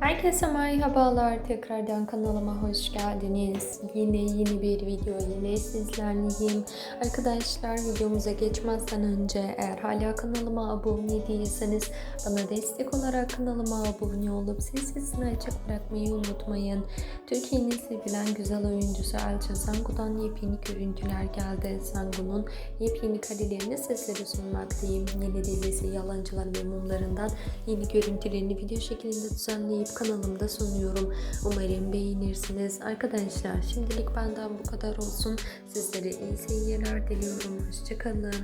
Herkese merhabalar. Tekrardan kanalıma hoş geldiniz. Yine yeni bir video ile sizlerleyim. Arkadaşlar videomuza geçmezden önce eğer hala kanalıma abone değilseniz bana destek olarak kanalıma abone olup siz sesini açık bırakmayı unutmayın. Türkiye'nin sevilen güzel oyuncusu Elçin Sangu'dan yepyeni görüntüler geldi. Sangu'nun yepyeni karelerini sizlere sunmaktayım. Yeni dizisi Yalancılar ve Mumlarından yeni görüntülerini video şeklinde düzenleyip kanalımda sunuyorum. Umarım beğenirsiniz. Arkadaşlar şimdilik benden bu kadar olsun. Sizlere iyi seyirler diliyorum. Hoşçakalın.